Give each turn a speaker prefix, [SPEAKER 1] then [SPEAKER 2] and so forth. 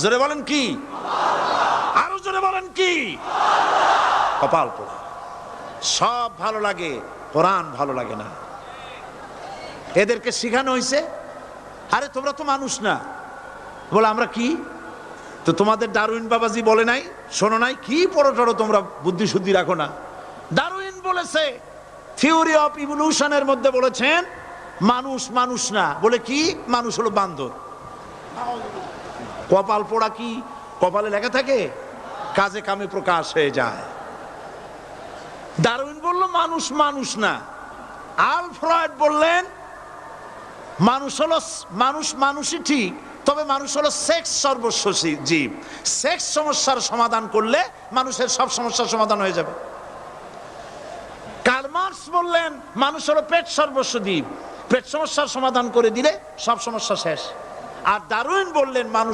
[SPEAKER 1] জোরে বলেন কি? আরও জোরে বলেন কি? কপাল পোড়া। সব ভালো লাগে, কোরআন ভালো লাগে না। এদেরকে শিখানো হয়েছে আরে তোমরা তো মানুষ না। বলে, আমরা কি? তো তোমাদের ডারউইন বাবাজি বলে নাই, শোনো নাই, কি পড়ো টড়ো তোমরা বুদ্ধি শুদ্ধি রাখো না। ডারউইন বলেছে থিওরি অফ ইভলিউশনের মধ্যে বলেছেন, মানুষ মানুষ না। বলে কি? মানুষ হলো বান্দর। কপাল পোড়া কি? কপালে লেখা থাকে? কাজে কামে প্রকাশ হয়ে যায়। ডারউইন বলল, মানুষ মানুষ না। আল ফ্রয়েড বললেন, মানুষ হলো মানুষ মানুষই ঠিক, তবে মানুষ হলো সেক্স সর্বস্ব জীব। সেক্স সমস্যার সমাধান করলে মানুষের সব সমস্যার সমাধান হয়ে যাবে। কার্ল মার্কস বললেন, মানুষ হলো পেট সর্বস্ব জীব। পেট সমস্যার সমাধান করে দিলে সব সমস্যা শেষ। আর দারুইন বললেন, মানুষ